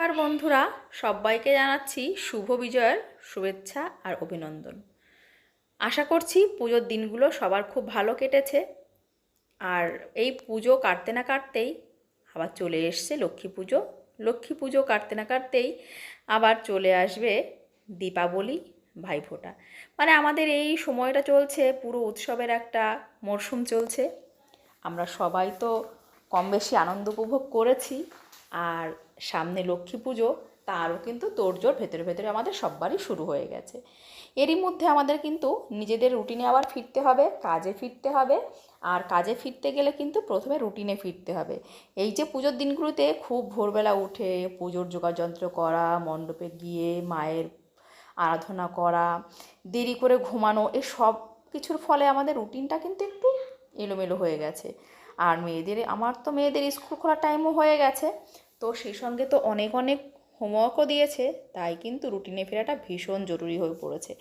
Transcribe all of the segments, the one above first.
আর বন্ধুরা, সবাইকে জানাচ্ছি শুভ বিজয়ের শুভেচ্ছা আর অভিনন্দন। আশা করছি পুজোর দিনগুলো সবার খুব ভালো কেটেছে আর এই পুজো কাটতে না কাটতেই আবার চলে এসছে লক্ষ্মী পুজো। লক্ষ্মী পুজো কাটতে না কাটতেই আবার চলে আসবে দীপাবলি ভাইফোঁটা। মানে আমাদের এই সময়টা চলছে, পুরো উৎসবের একটা মরশুম চলছে। আমরা সবাই তো কম বেশি আনন্দ উপভোগ করেছি আর সামনে লক্ষ্মী পুজো, তারও কিন্তু তোড়জোড় ভেতরে ভেতরে আমাদের সববারই শুরু হয়ে গেছে। এরই মধ্যে আমাদের কিন্তু নিজেদের রুটিনে আবার ফিরতে হবে, কাজে ফিরতে হবে, আর কাজে ফিরতে গেলে কিন্তু প্রথমে রুটিনে ফিরতে হবে। এই যে পুজোর দিনগুলোতে খুব ভোরবেলা উঠে পুজোর যোগাযন্ত্র করা, মণ্ডপে গিয়ে মায়ের আরাধনা করা, দেরি করে ঘুমানো, এ সব কিছুর ফলে আমাদের রুটিনটা কিন্তু একটু এলোমেলো হয়ে গেছে। আর মেয়েদের, আমার তো মেয়েদের স্কুল খোলার টাইমও হয়ে গেছে। তো সেই সঙ্গে তো অনেক অনেক হোমওয়ার্কও দিয়েছে, তাই কিন্তু রুটিনে ফেরাটা ভীষণ জরুরি হয়ে পড়েছে।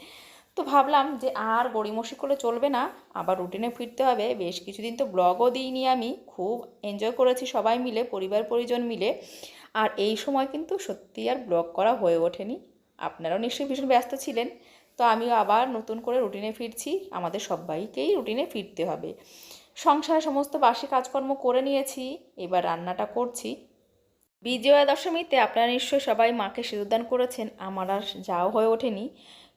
তো ভাবলাম যে আর গড়িমসি করে চলবে না, আবার রুটিনে ফিরতে হবে। বেশ কিছুদিন তো ব্লগও দিইনি আমি, খুব এনজয় করেছি সবাই মিলে, পরিবার পরিজন মিলে। আর এই সময় কিন্তু সত্যি আর ব্লগ করা হয়ে ওঠেনি। আপনারাও নিশ্চয়ই ভীষণ ব্যস্ত ছিলেন। তো আমিও আবার নতুন করে রুটিনে ফিরছি, আমাদের সবাইকেই রুটিনে ফিরতে হবে। সংসারে সমস্ত বাসি কাজকর্ম করে নিয়েছি, এবার রান্নাটা করছি। বিজয়া দশমীতে আপনারা নিশ্চয়ই সবাই মাকে সিঁদুরদান করেছেন। আমার আর যাও হয়ে ওঠেনি।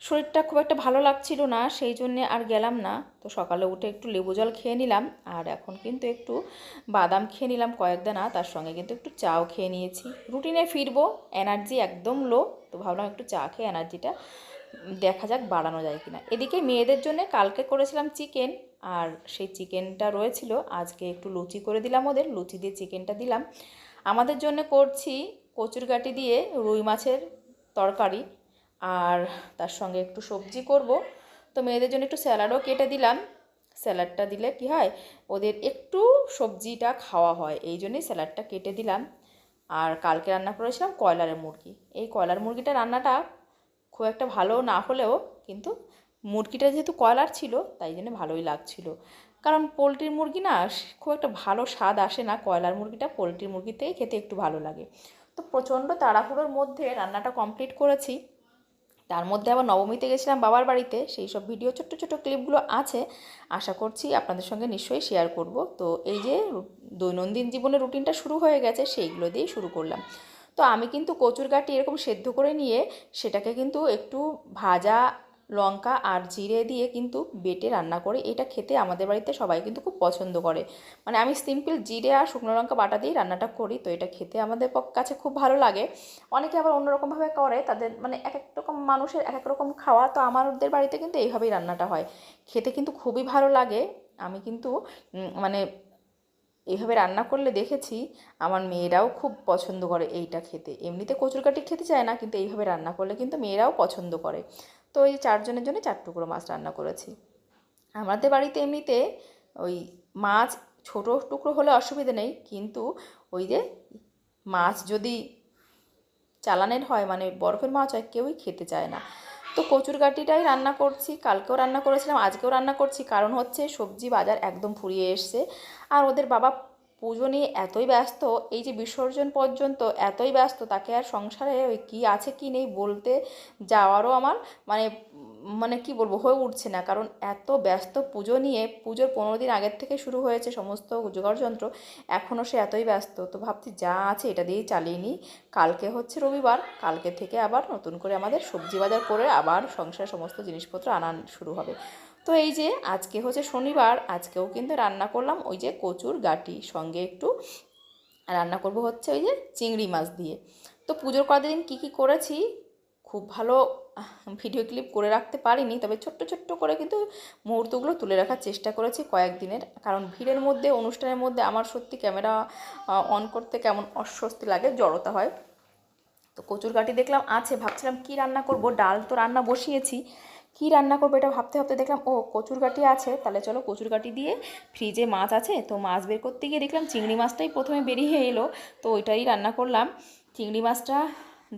শরীরটা খুব একটা ভালো লাগছিল না, সেই জন্যে আর গেলাম না। তো সকালে উঠে একটু লেবু জল খেয়ে নিলাম, আর এখন কিন্তু একটু বাদাম খেয়ে নিলাম কয়েকদানা তার সঙ্গে কিন্তু একটু চাও খেয়ে নিয়েছি। রুটিনে ফিরবো, এনার্জি একদম লো, তো ভাবলাম একটু চা খেয়ে এনার্জিটা দেখা যাক বাড়ানো যায় কিনা। এদিকে মেয়েদের জন্য কালকে করেছিলাম চিকেন, আর সেই চিকেনটা রয়েছিল, আজকে একটু লুচি করে দিলাম ওদের, লুচি দিয়ে চিকেনটা দিলাম। আমাদের জন্য করছি কচুর কচুরগাটি দিয়ে রুই মাছের তরকারি আর তার সঙ্গে একটু সবজি করব। তো মেয়েদের জন্য একটু স্যালাডও কেটে দিলাম। স্যালাডটা দিলে কি হয়? ওদের একটু সবজিটা খাওয়া হয়। এই জন্যই স্যালাডটা কেটে দিলাম। আর কালকে রান্না করেছিলাম কয়লারের মুরগি। এই কয়লার মুরগিটা রান্নাটা খুব একটা ভালো না হলেও কিন্তু মুরগিটা যেহেতু কয়লার ছিল, তাই জন্য ভালোই লাগছিল। কারণ পোলট্রির মুরগি না খুব একটা ভালো স্বাদ আসে না কয়লার মুরগিটা, পোলট্রির মুরগিতেই খেতে একটু ভালো লাগে। তো প্রচণ্ড তাড়াহুড়োর মধ্যে রান্নাটা কমপ্লিট করেছি। তার মধ্যে আবার নবমীতে গেছিলাম বাবার বাড়িতে, সেই সব ভিডিও ছোট্ট ছোট্ট ক্লিপগুলো আছে। আশা করছি আপনাদের সঙ্গে নিশ্চয়ই শেয়ার করব। তো এই যে দৈনন্দিন জীবনের রুটিনটা শুরু হয়ে গেছে, সেইগুলো দিয়েই শুরু করলাম। তো আমি কিন্তু কচুর গাটি এরকম সেদ্ধ করে নিয়ে, সেটাকে কিন্তু একটু ভাজা লঙ্কা আর জিরে দিয়ে কিন্তু বেটে রান্না করে। এটা খেতে আমাদের বাড়িতে সবাই কিন্তু খুব পছন্দ করে। মানে আমি সিম্পল জিরে আর শুকনো লঙ্কা বাটা দিয়েই রান্নাটা করি, তো এটা খেতে আমাদের কাছে খুব ভালো লাগে। অনেকে আবার অন্যরকমভাবে করে, তাদের মানে এক এক রকম মানুষের এক এক রকম খাওয়া, তো আমাদের বাড়িতে কিন্তু এইভাবেই রান্নাটা হয়। খেতে কিন্তু খুবই ভালো লাগে। আমি কিন্তু মানে এইভাবে রান্না করলে দেখেছি, আমার মেয়েরাও খুব পছন্দ করে এইটা খেতে। এমনিতে কচুরকাটি খেতে চায় না, কিন্তু এইভাবে রান্না করলে কিন্তু মেয়েরাও পছন্দ করে। তো ওই চারজনের জন্য চার টুকরো মাছ রান্না করেছি। আমাদের বাড়িতে এমনিতে ওই মাছ ছোটো টুকরো হলে অসুবিধা নেই, কিন্তু ওই যে মাছ যদি চালানের হয় মানে বরফের মাছ হয়, কেউই খেতে চায় না। তো কচুর গাটিটাই রান্না করছি, কালকেও রান্না করেছিলাম, আজকেও রান্না করছি, কারণ হচ্ছে সবজি বাজার একদম ফুরিয়ে এসছে। আর ওদের বাবা পুজো নিয়ে এতই ব্যস্ত, এই যে বিসর্জন পর্যন্ত এতই ব্যস্ত, তাকে আর সংসারে ওই কী আছে কি নেই বলতে যাওয়ারও আমার মানে মানে কি বলব, হয়ে উঠছে না। কারণ এত ব্যস্ত পুজো নিয়ে, পুজোর পনেরো দিন আগের থেকে শুরু হয়েছে সমস্ত যন্ত্র, এখনও সে এতই ব্যস্ত। তো ভাবছি যা আছে এটা দিয়েই চালিয়ে নিই। কালকে হচ্ছে রবিবার, কালকে থেকে আবার নতুন করে আমাদের সবজি বাজার করে আবার সংসারের সমস্ত জিনিসপত্র আনা শুরু হবে। তো এই যে আজকে হচ্ছে শনিবার, আজকেও কিন্তু রান্না করলাম ওই যে কচুর গাটি সঙ্গে একটু রান্না করব হচ্ছে ওই যে চিংড়ি মাছ দিয়ে। তো পুজোর কদিন কী কী করেছি? খুব ভালো ভিডিও ক্লিপ করে রাখতে পারিনি, তবে ছোট্ট ছোট্ট করে কিন্তু মুহূর্তগুলো তুলে রাখার চেষ্টা করেছি কয়েকদিনের। কারণ ভিড়ের মধ্যে, অনুষ্ঠানের মধ্যে আমার সত্যি ক্যামেরা অন করতে কেমন অস্বস্তি লাগে, জড়তা হয়। তো কচুর গাটি দেখলাম, আছে, ভাবছিলাম কি রান্না করব? ডাল তো রান্না বসিয়েছি। কি রান্না করব এটা ভাবতে ভাবতে দেখলাম, ও কচুর গাটি আছে, তাহলে চলো কচুর গাটি দিয়ে ফ্রিজে মাছ আছে, তো মাছ বের করতে গিয়ে দেখলাম চিংড়ি মাছটাই প্রথমে বেরিয়ে এলো, তো ওইটাই রান্না করলাম। চিংড়ি মাছটা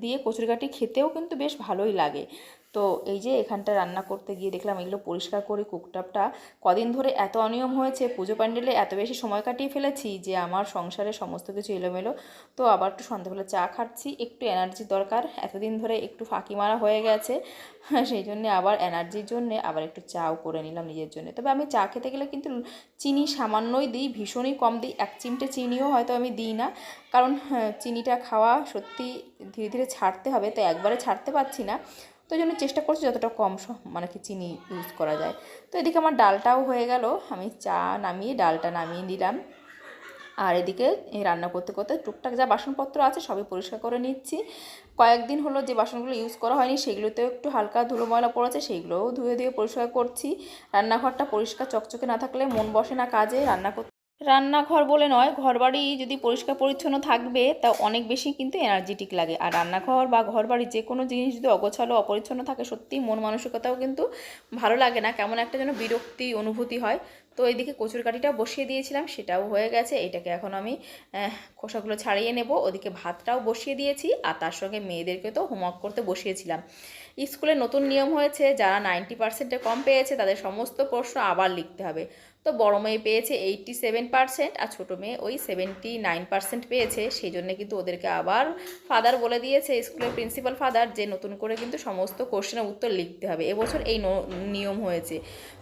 দিয়ে কচুর গাটি খেতেও কিন্তু বেশ ভালোই লাগে। তো এই যে এখানটা রান্না করতে গিয়ে দেখলাম এগুলো পরিষ্কার করে কুকটাপটা কদিন ধরে এত অনিয়ম হয়েছে পুজো প্যান্ডেলে এত বেশি সময় কাটিয়ে ফেলেছি যে আমার সংসারে সমস্ত কিছু এলোমেলো। তো আবার একটু সন্ধ্যাবেলা চা খাচ্ছি একটু এনার্জি দরকার এতদিন ধরে একটু ফাঁকি মারা হয়ে গেছে। সেই জন্যে আবার এনার্জির জন্যে আবার একটু চাও করে নিলাম নিজের জন্য। তবে আমি চা খেতে গেলে কিন্তু চিনি সামান্যই দিই ভীষণই কম দিই। এক চিমটে চিনিও হয়তো আমি দিই না। কারণ হ্যাঁ, চিনিটা খাওয়া সত্যি ধীরে ধীরে ছাড়তে হবে তো একবারে ছাড়তে পারছি না। তো জন্য চেষ্টা করছি যতটা কম মানে কি চিনি ইউজ করা যায়। তো এদিকে আমার ডালটাও হয়ে গেল, আমি চা নামিয়ে, ডালটা নামিয়ে নিলাম। আর এদিকে রান্না করতে করতে টুকটাক যা বাসনপত্র আছে সবই পরিষ্কার করে নিচ্ছি। কয়েকদিন হলো যে বাসনগুলো ইউজ করা হয়নি, সেগুলোতেও একটু হালকা ধুলো ময়লা পড়েছে সেইগুলোও ধুয়ে ধুয়ে পরিষ্কার করছি। রান্নাঘরটা পরিষ্কার চকচকে না থাকলে মন বসে না কাজে, রান্না করতে রান্নাঘর বলে নয়, ঘরবাড়ি যদি পরিষ্কার পরিচ্ছন্ন থাকবে, তা অনেক বেশি কিন্তু এনার্জেটিক লাগে। আর রান্নাঘর বা ঘরবাড়ি যে কোনো জিনিস যদি অগোছালো, অপরিচ্ছন্ন থাকে, সত্যিই মন মানসিকতাও কিন্তু ভালো লাগে না। কেমন একটা যেন বিরক্তি অনুভূতি হয়। তো এইদিকে কচুর কাঠিটা বসিয়ে দিয়েছিলাম, সেটাও হয়ে গেছে। এটাকে এখন আমি খোসাগুলো ছাড়িয়ে নেব। ওদিকে ভাতটাও বসিয়ে দিয়েছি, আর তার সঙ্গে মেয়েদেরকে তো হোমওয়ার্ক করতে বসিয়েছিলাম। স্কুলে নতুন নিয়ম হয়েছে, যারা নাইনটি পার্সেন্টে কম পেয়েছে, তাদের সমস্ত প্রশ্ন আবার লিখতে হবে। তো বড় মেয়ে পেয়েছে এইটটি সেভেন পার্সেন্ট আর ছোটো মেয়ে ওই সেভেন্টি নাইন পার্সেন্ট পেয়েছে। সেই জন্য কিন্তু ওদেরকে আবার ফাদার বলে দিয়েছে, স্কুলের প্রিন্সিপাল ফাদার যে নতুন করে কিন্তু সমস্ত কোশ্চেনের উত্তর লিখতে হবে। এবছর এই নিয়ম হয়েছে।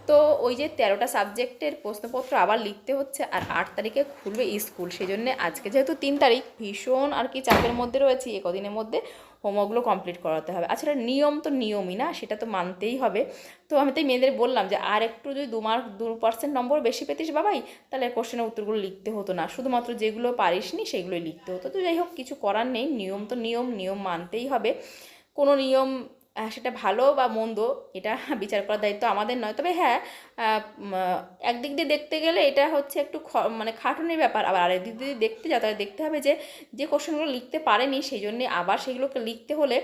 তো ওই যে তেরোটা সাবজেক্টের প্রশ্নপত্র আবার লিখতে হচ্ছে আর আট তারিখে খুলবে স্কুল। সেই জন্যে আজকে যেহেতু তিন তারিখ, ভীষণ আর কি চাপের মধ্যে রয়েছি, এ কদিনের মধ্যে হোমওয়ার্কগুলো কমপ্লিট করাতে হবে। আচ্ছা নিয়ম তো নিয়মই না, সেটা তো মানতেই হবে। তো আমি তাই মেয়েদের বললাম যে, আর একটু যদি দু মার্ক, দু পার্সেন্ট নম্বর বেশি পেতিস বাবাই, তাহলে কোশ্চেনের উত্তরগুলো লিখতে হতো না। শুধুমাত্র যেগুলো পারিসনি, সেগুলোই লিখতে হতো। তো যাই হোক, কিছু করার নেই। নিয়ম তো নিয়ম নিয়ম মানতেই হবে। কোনো নিয়ম সেটা ভালো বা মন্দ, এটা বিচার করার দায়িত্ব আমাদের নয়। তবে হ্যাঁ একদিক দিয়ে দেখতে গেলে এটা হচ্ছে একটু মানে খাটুনির ব্যাপার। আবার আরেক দিক দিয়ে দেখতে যা তাহলে দেখতে হবে যে যে কোশ্চেনগুলো লিখতে পারেনি সেই জন্যে আবার সেগুলোকে লিখতে হলে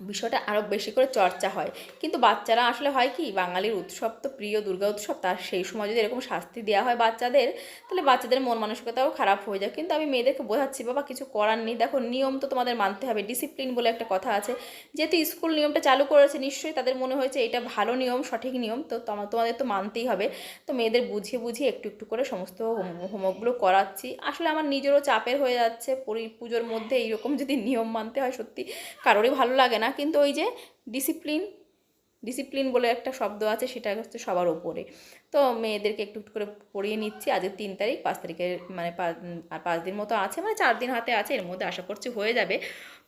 বিষয়টা আরও বেশি করে চর্চা হয়। কিন্তু বাচ্চারা আসলে হয় কি, বাঙালির উৎসব তো প্রিয়, দুর্গা উৎসব, তার সেই সময় যদি এরকম শাস্তি দেওয়া হয় বাচ্চাদের, তাহলে বাচ্চাদের মন মানসিকতাও খারাপ হয়ে যায়। কিন্তু আমি মেয়েদেরকে বোঝাচ্ছি, বাবা, কিছু করার নেই। দেখো, নিয়ম তো তোমাদের মানতে হবে। ডিসিপ্লিন বলে একটা কথা আছে। যেহেতু স্কুল নিয়মটা চালু করেছে, নিশ্চয়ই তাদের মনে হয়েছে এটা ভালো নিয়ম, সঠিক নিয়ম। তো তোমা- তোমাদের তো মানতেই হবে। তো মেয়েদের বুঝিয়ে বুঝিয়ে একটু একটু করে সমস্ত হোমওয়ার্কগুলো করাচ্ছি। আসলে আমার নিজেরও চাপের হয়ে যাচ্ছে। পুজোর মধ্যে এইরকম যদি নিয়ম মানতে হয় সত্যি, কারোরই ভালো লাগে না। কিন্তু ওই যে ডিসিপ্লিন ডিসিপ্লিন বলে একটা শব্দ আছে, সেটা হচ্ছে সবার ওপরে। তো মেয়েদেরকে একটু একটু করে পড়িয়ে নিচ্ছি, আজকে তিন তারিখ, পাঁচ তারিখের মানে আর পাঁচ দিন মতো আছে মানে চার দিন হাতে আছে, এর মধ্যে আশা করছি হয়ে যাবে।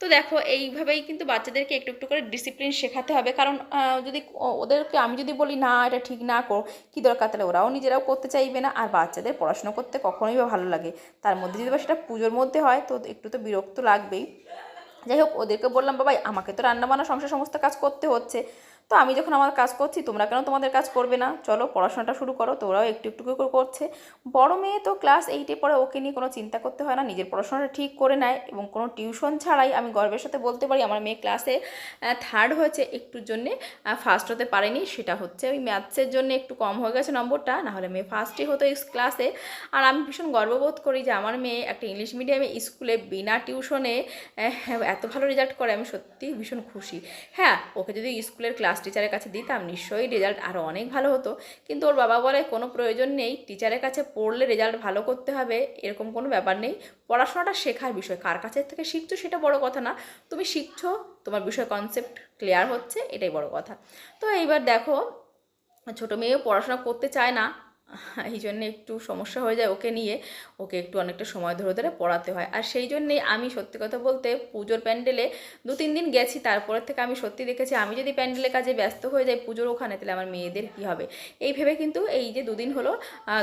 তো দেখো, এইভাবেই কিন্তু বাচ্চাদেরকে একটু একটু করে ডিসিপ্লিন শেখাতে হবে। কারণ যদি ওদেরকে আমি যদি বলি, না, এটা ঠিক না, কর, কী দরকার? তাহলে ওরাও নিজেরাও করতে চাইবে না। আর বাচ্চাদের পড়াশোনা করতে কখনোই বা ভালো লাগে। তার মধ্যে যদি বা সেটা পুজোর মধ্যে হয়, তো একটু তো বিরক্ত লাগবেই। যাই হোক ওদেরকে বললাম বাবাই আমাকে তো রান্নাবান্না সংসার সমস্ত কাজ করতে হচ্ছে। তো আমি যখন আমার কাজ করছি, তোমরা কেন তোমাদের কাজ করবে না? চলো, পড়াশোনাটা শুরু করো তো ওরাও একটু একটু করে করছে। বড় মেয়ে তো ক্লাস এইটে পরে ওকে নিয়ে কোনো চিন্তা করতে হয় না, নিজের পড়াশোনাটা ঠিক করে নেয় এবং কোনো টিউশন ছাড়াই আমি গর্বের সাথে বলতে পারি, আমার মেয়ে ক্লাসে থার্ড হয়েছে, একটুর জন্যে ফার্স্ট হতে পারেনি, সেটা হচ্ছে ওই ম্যাথসের জন্য একটু কম হয়ে গেছে নম্বরটা, নাহলে মেয়ে ফার্স্টই হতো ক্লাসে আর আমি ভীষণ গর্ববোধ করি যে আমার মেয়ে একটা ইংলিশ মিডিয়ামে স্কুলে বিনা টিউশনে এত ভালো রেজাল্ট করে, আমি সত্যি ভীষণ খুশি। হ্যাঁ ওকে যদি স্কুলের ক্লাস টিচারের কাছে দিতাম, নিশ্চয়ই রেজাল্ট আরও অনেক ভালো হতো। কিন্তু ওর বাবা বলে, কোনো প্রয়োজন নেই টিচারের কাছে পড়লে রেজাল্ট ভালো করতে হবে, এরকম কোনো ব্যাপার নেই। পড়াশোনাটা শেখার বিষয়, কার কাছে থেকে শিখছো সেটা বড় কথা না। তুমি শিখছো, তোমার বিষয় কনসেপ্ট ক্লিয়ার হচ্ছে, এটাই বড় কথা। তো এইবার দেখো, ছোটো মেয়েও পড়াশোনা করতে চায় না এই জন্যে একটু সমস্যা হয়ে যায় ওকে নিয়ে। ওকে একটু অনেকটা সময় ধরে ধরে পড়াতে হয়। আর সেই জন্যেই আমি সত্যি কথা বলতে পুজোর প্যান্ডেলে দু তিন দিন গেছি, তারপরের থেকে আমি সত্যি দেখেছি আমি যদি প্যান্ডেলের কাজে ব্যস্ত হয়ে যাই পুজোর ওখানে, তাহলে আমার মেয়েদের কী হবে? এই ভেবে কিন্তু এই যে দুদিন হলো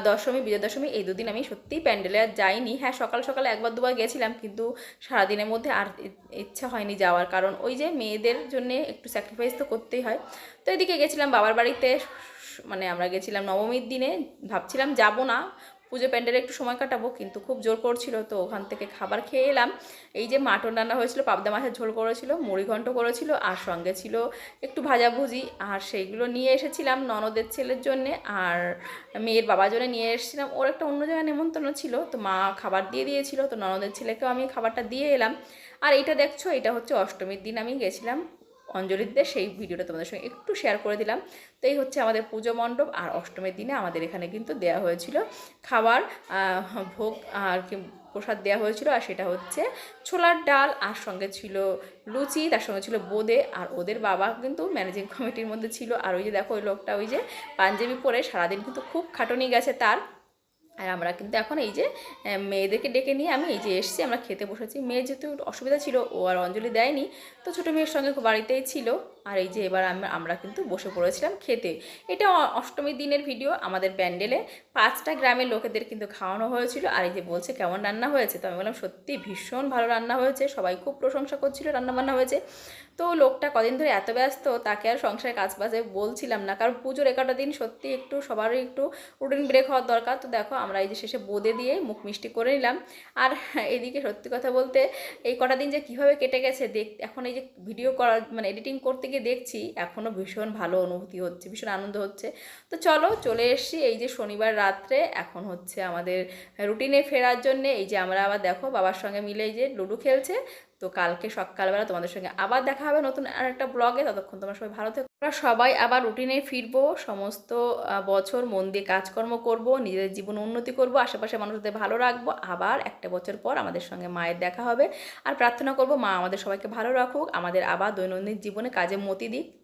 দশমী বিজয় দশমী এই দুদিন আমি সত্যিই প্যান্ডেলে আর যাইনি। হ্যাঁ সকাল সকাল একবার দুবার গেছিলাম, কিন্তু সারাদিনের মধ্যে আর ইচ্ছা হয়নি যাওয়ার। কারণ ওই যে মেয়েদের জন্য একটু স্যাক্রিফাইস তো করতেই হয়। তো এদিকে গেছিলাম বাবার বাড়িতে মানে আমরা গেছিলাম নবমীর দিনে, ভাবছিলাম যাব না, পুজো প্যান্ডেলে একটু সময় কাটাবো, কিন্তু খুব জোর করছিল, তো ওখান থেকে খাবার খেয়ে এলাম। এই যে মাটন রান্না হয়েছিল, পাবদা মাছের ঝোল করেছিল মুড়িঘণ্ট করেছিল, আর সঙ্গে ছিল একটু ভাজাভুজি আর সেইগুলো নিয়ে এসেছিলাম ননদের ছেলের জন্যে, আর মেয়ের বাবার জন্য নিয়ে এসেছিলাম। ওর একটা অন্য জায়গায় নেমন্তন্ন ছিল, তো মা খাবার দিয়ে দিয়েছিল, তো ননদের ছেলেকেও আমি খাবারটা দিয়ে এলাম। আর এইটা দেখছ, এটা হচ্ছে অষ্টমীর দিন, আমি গেছিলাম অঞ্জলিতে সেই ভিডিওটা তোমাদের সঙ্গে একটু শেয়ার করে দিলাম। তো এই হচ্ছে আমাদের পুজো মণ্ডপ আর অষ্টমীর দিনে আমাদের এখানে কিন্তু দেওয়া হয়েছিল খাবার ভোগ আর কি প্রসাদ দেওয়া হয়েছিল। আর সেটা হচ্ছে ছোলার ডাল, আর সঙ্গে ছিল লুচি, তার সঙ্গে ছিল বোঁদে। আর ওদের বাবা কিন্তু ম্যানেজিং কমিটির মধ্যে ছিল। আর ওই যে দেখো ওই লোকটা ওই যে পাঞ্জাবি পরে সারাদিন কিন্তু খুব খাটনি গেছে তার। আর আমরা কিন্তু এখন এই যে মেয়েদেরকে ডেকে নিয়ে আমি এই যে এসছি, আমরা খেতে বসেছি। মেয়ে যেহেতু অসুবিধা ছিল, ও আর অঞ্জলি দেয়নি। তো ছোটো মেয়ের সঙ্গে বাড়িতেই ছিল। আর এই যে এবার আমরা কিন্তু বসে পড়েছিলাম খেতে। এটা অষ্টমীর দিনের ভিডিও আমাদের প্যান্ডেলে পাঁচটা গ্রামের লোকেদের কিন্তু খাওয়ানো হয়েছিল। আর এই যে বলছে কেমন রান্না হয়েছে, তো আমি বললাম, সত্যি ভীষণ ভালো রান্না হয়েছে। সবাই খুব প্রশংসা করছিল রান্না বান্না হয়েছে। তো লোকটা কদিন ধরে এত ব্যস্ত, তাকে আর সংসারে কাজ বাজে বলছিলাম না। কারণ পুজোর এগারোটা দিন সত্যি একটু সবারই একটু রুটিন ব্রেক হওয়ার দরকার। তো দেখো, আমরা এই যে শেষে বোঁদে দিয়ে মুখ মিষ্টি করে নিলাম। আর এদিকে সত্যি কথা বলতে, এই কটা দিন যে কীভাবে কেটে গেছে, দেখ, এখন এই যে ভিডিও করা মানে এডিটিং করতে গিয়ে দেখছি এখনও ভীষণ ভালো অনুভূতি হচ্ছে, ভীষণ আনন্দ হচ্ছে। তো চলো চলে এসছি, এই যে শনিবার রাত্রে, এখন হচ্ছে আমাদের রুটিনে ফেরার জন্যে, এই যে আমরা আবার দেখো বাবার সঙ্গে মিলে যে লুডো খেলছে তো কালকে সকালবেলা তোমাদের সঙ্গে আবার দেখা হবে নতুন আর একটা ব্লগে ততক্ষণ তোমার সবাই ভালো থেকো। আমরা সবাই আবার রুটিনে ফিরবো, সমস্ত বছর মন দিয়ে কাজকর্ম করব নিজের জীবন উন্নতি করব আশেপাশে মানুষদের ভালো রাখব। আবার একটা বছর পর আমাদের সঙ্গে মায়ের দেখা হবে। আর প্রার্থনা করব মা আমাদের সবাইকে ভালো রাখুক, আমাদের আবার দৈনন্দিন জীবনে কাজে মতি দিক।